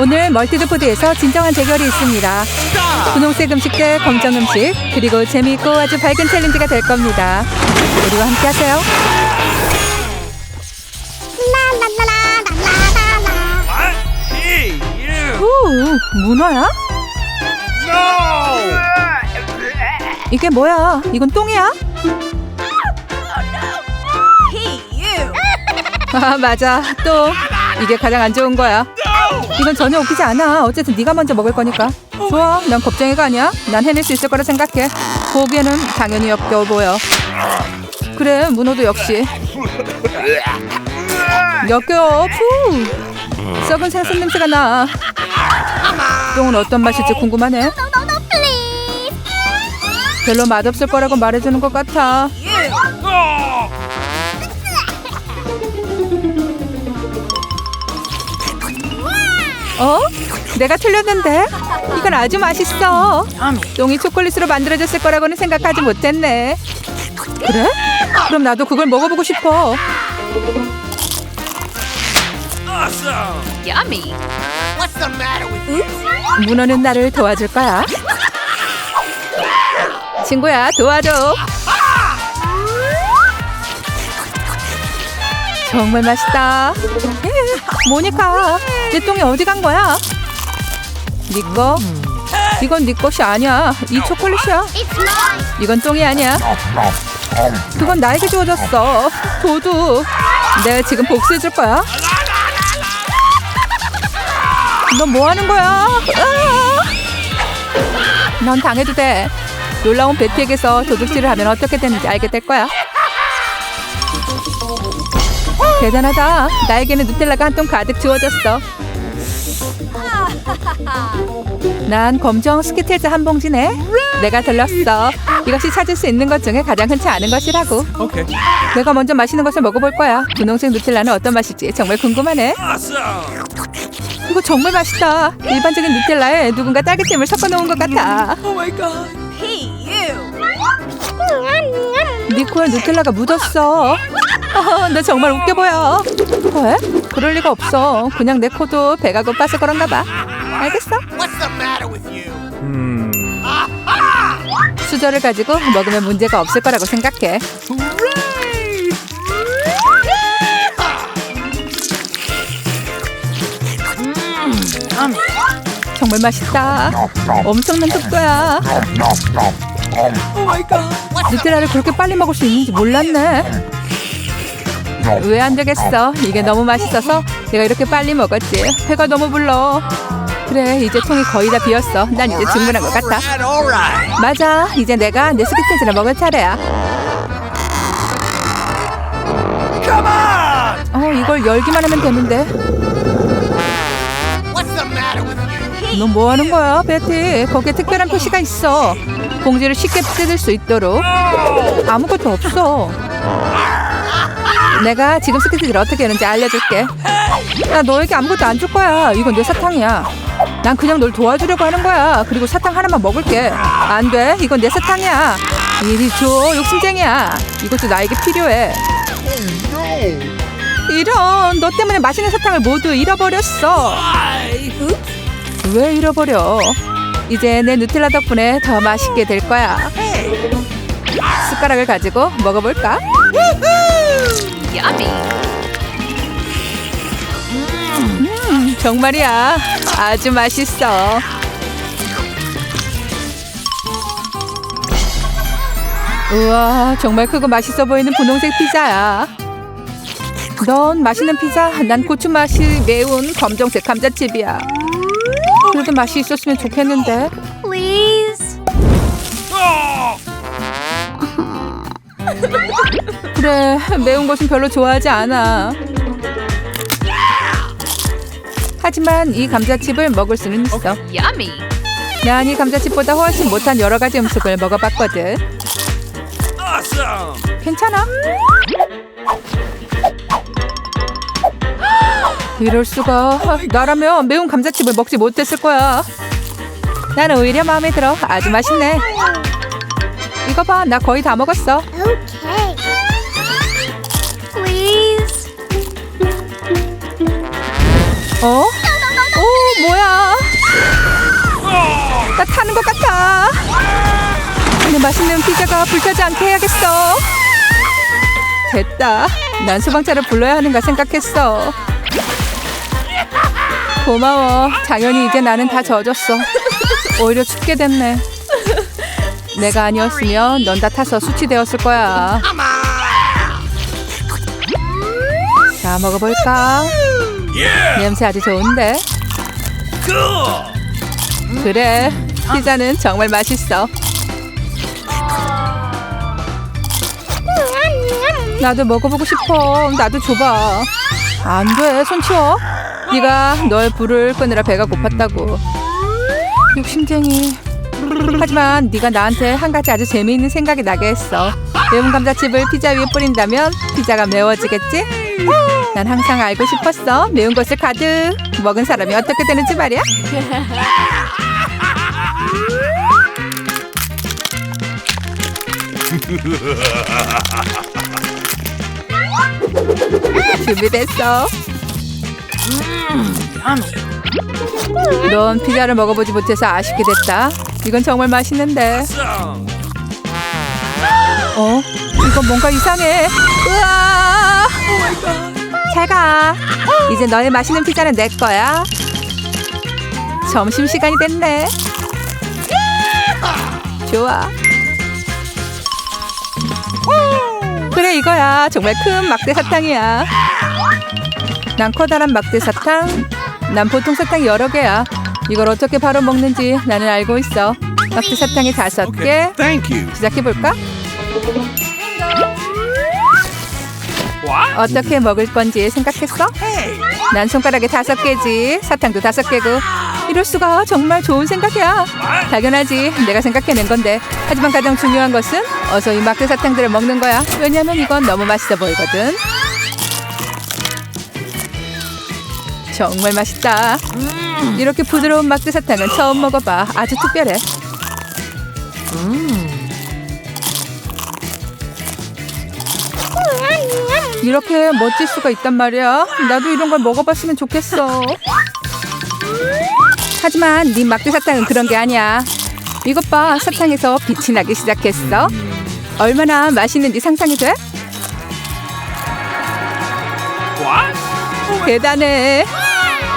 오늘 멀티드푸드에서 진정한 대결이 있습니다. 분홍색 음식 대 검정 음식 그리고 재미있고 아주 밝은 챌린지가 될 겁니다. 우리와 함께 하세요. 오, 문어야? No! 이게 뭐야? 이건 똥이야? 아 맞아 똥 이게 가장 안 좋은 거야 이건 전혀 웃기지 않아. 어쨌든 네가 먼저 먹을 거니까. 좋아. 난 겁쟁이가 아니야. 난 해낼 수 있을 거라 생각해. 보기에는 당연히 역겨워 보여. 그래 문어도 역시. 역겨워 푸. 썩은 생선 냄새가 나. 똥은 어떤 맛일지 궁금하네. 별로 맛없을 거라고 말해주는 것 같아 어? 내가 틀렸는데? 이건 아주 맛있어. 똥이 초콜릿으로 만들어졌을 거라고는 생각하지 못했네. 그래? 그럼 나도 그걸 먹어보고 싶어. Yummy. 문어는 나를 도와줄 거야. 친구야, 도와줘. 정말 맛있다. 에, 모니카, 내 똥이 어디 간 거야? 네 거? 이건 네 것이 아니야. 이 초콜릿이야. 이건 똥이 아니야. 그건 나에게 주어졌어. 도두. 내가 지금 복수해줄 거야. 넌 뭐 하는 거야? 으아! 넌 당해도 돼. 놀라운 베티에게서 도둑질을 하면 어떻게 되는지 알게 될 거야. 대단하다. 나에게는 누텔라가 한 통 가득 주어졌어. 난 검정 스키틀즈 한 봉지네. 내가 들렀어. 이것이 찾을 수 있는 것 중에 가장 흔치 않은 것이라고. Okay. 내가 먼저 마시는 것을 먹어볼 거야. 분홍색 누텔라는 어떤 맛일지 정말 궁금하네. 이거 정말 맛있다. 일반적인 누텔라에 누군가 딸기잼을 섞어 놓은 것 같아. You. 니코에 누텔라가 묻었어. 아, 나 정말 웃겨 보여. 왜? 그럴 리가 없어. 그냥 내 코도 배가 고파서 그런가 봐. 알겠어. Hmm. 수저를 가지고 먹으면 문제가 없을 거라고 생각해. 정말 맛있다. 엄청난 속도야. 누텔라를 그렇게 빨리 먹을 수 있는지 몰랐네. 왜 안 되겠어? 이게 너무 맛있어서 내가 이렇게 빨리 먹었지. 배가 너무 불러. 그래, 이제 통이 거의 다 비었어. 난 이제 충분한 것 같아. 맞아, 이제 내가 내 스키트즈를 먹을 차례야. 어, 이걸 열기만 하면 되는데. 너 뭐 하는 거야, 베티? 거기에 특별한 표시가 있어. 봉지를 쉽게 뜯을 수 있도록. 아무것도 없어. 내가 지금 스키트를 어떻게 하는지 알려줄게. 나 너에게 아무것도 안 줄 거야. 이건 내 사탕이야. 난 그냥 널 도와주려고 하는 거야. 그리고 사탕 하나만 먹을게. 안 돼. 이건 내 사탕이야. 이리 줘. 욕심쟁이야. 이것도 나에게 필요해. 이런 너 때문에 맛있는 사탕을 모두 잃어버렸어. 왜 잃어버려? 이제 내 누텔라 덕분에 더 맛있게 될 거야. 숟가락을 가지고 먹어볼까? Yummy. 음, 정말이야. 아주 맛있어. 우와, 정말 크고 맛있어 보이는 분홍색 피자야. 넌 맛있는 피자, 난 고추 맛이 매운 검정색 감자칩이야. 그래도 맛이 있었으면 좋겠는데. 그래, 매운 것은 별로 좋아하지 않아. 하지만 이 감자칩을 먹을 수는 있어. 난 이 감자칩보다 훨씬 못한 여러 가지 음식을 먹어봤거든. 괜찮아? 이럴 수가. 나라면 매운 감자칩을 먹지 못했을 거야. 나는 오히려 마음에 들어. 아주 맛있네. 이거 봐, 나 거의 다 먹었어. 어? 오, 뭐야? 나 타는 것 같아. 내 맛있는 피자가 불타지 않게 해야겠어. 됐다. 난 소방차를 불러야 하는가 생각했어. 고마워. 당연히 이제 나는 다 젖었어. 오히려 춥게 됐네. 내가 아니었으면 넌 다 타서 수치되었을 거야. 자, 먹어볼까? 냄새 아주 좋은데? 그래, 피자는 정말 맛있어. 나도 먹어보고 싶어. 나도 줘봐. 안 돼, 손 치워. 네가 너의 불을 끄느라 배가 고팠다고. 욕심쟁이. 하지만 네가 나한테 한 가지 아주 재미있는 생각이 나게 했어. 매운 감자칩을 피자 위에 뿌린다면 피자가 매워지겠지? 난 항상 알고 싶었어. 매운 것을 가득 먹은 사람이 어떻게 되는지 말이야. 준비됐어. 넌 피자를 먹어보지 못해서 아쉽게 됐다. 이건 정말 맛있는데. 어? 이건 뭔가 이상해. 으아! 잘 가. 이제 너의 맛있는 피자는 내 거야. 점심 시간이 됐네. 좋아. 그래 이거야. 정말 큰 막대 사탕이야. 난 커다란 막대 사탕. 난 보통 사탕이 여러 개야. 이걸 어떻게 바로 먹는지 나는 알고 있어. 막대 사탕이 다섯 개. 시작해 볼까? 어떻게 먹을 건지 생각했어? 난 손가락에 다섯 개지. 사탕도 다섯 개고. 이럴 수가 정말 좋은 생각이야. 당연하지. 내가 생각해낸 건데. 하지만 가장 중요한 것은 어서 이 막대 사탕들을 먹는 거야. 왜냐면 이건 너무 맛있어 보이거든. 정말 맛있다. 이렇게 부드러운 막대 사탕은 처음 먹어봐. 아주 특별해. 이렇게 멋질 수가 있단 말이야. 나도 이런 걸 먹어봤으면 좋겠어. 하지만 네 막대 사탕은 그런 게 아니야. 이것 봐, 사탕에서 빛이 나기 시작했어. 얼마나 맛있는지 상상이 돼? 대단해.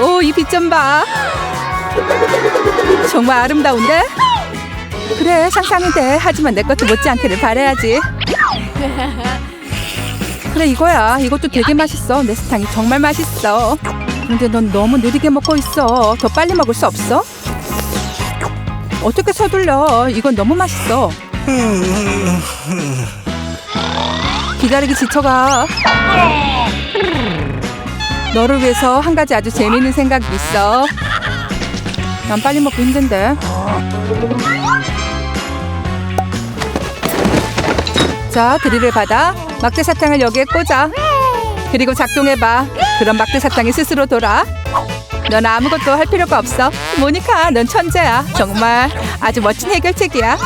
오, 이 빛 좀 봐. 정말 아름다운데? 그래, 상상이 돼. 하지만 내 것도 못지않기를 바래야지. 그래, 이거야. 이것도 되게 맛있어. 내 사탕이 정말 맛있어. 그런데 넌 너무 느리게 먹고 있어. 더 빨리 먹을 수 없어? 어떻게 서둘러? 이건 너무 맛있어. 기다리기 지쳐가. 너를 위해서 한 가지 아주 재미있는 생각이 있어. 난 빨리 먹기 힘든데. 자, 드릴을 받아 막대 사탕을 여기에 꽂아. 그리고 작동해봐. 그럼 막대 사탕이 스스로 돌아. 넌 아무것도 할 필요가 없어. 모니카, 넌 천재야. 정말 아주 멋진 해결책이야.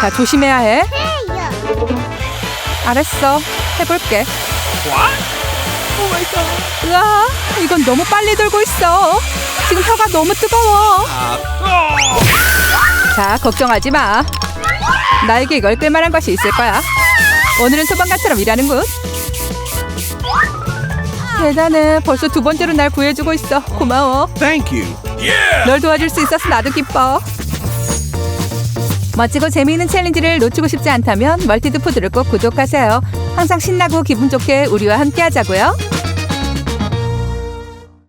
자, 조심해야 해. 알았어. 해볼게. 으아, 이건 너무 빨리 돌고 있어. 지금 혀가 너무 뜨거워. 자, 걱정하지 마. 나에게 이걸 끌 만한 것이 있을 거야. 오늘은 소방관처럼 일하는군. 대단해. 벌써 두 번째로 날 구해주고 있어. 고마워. Thank you. Yeah. 널 도와줄 수 있어서 나도 기뻐. 멋지고 재미있는 챌린지를 놓치고 싶지 않다면 멀티드 푸드를 꼭 구독하세요. 항상 신나고 기분 좋게 우리와 함께 하자고요.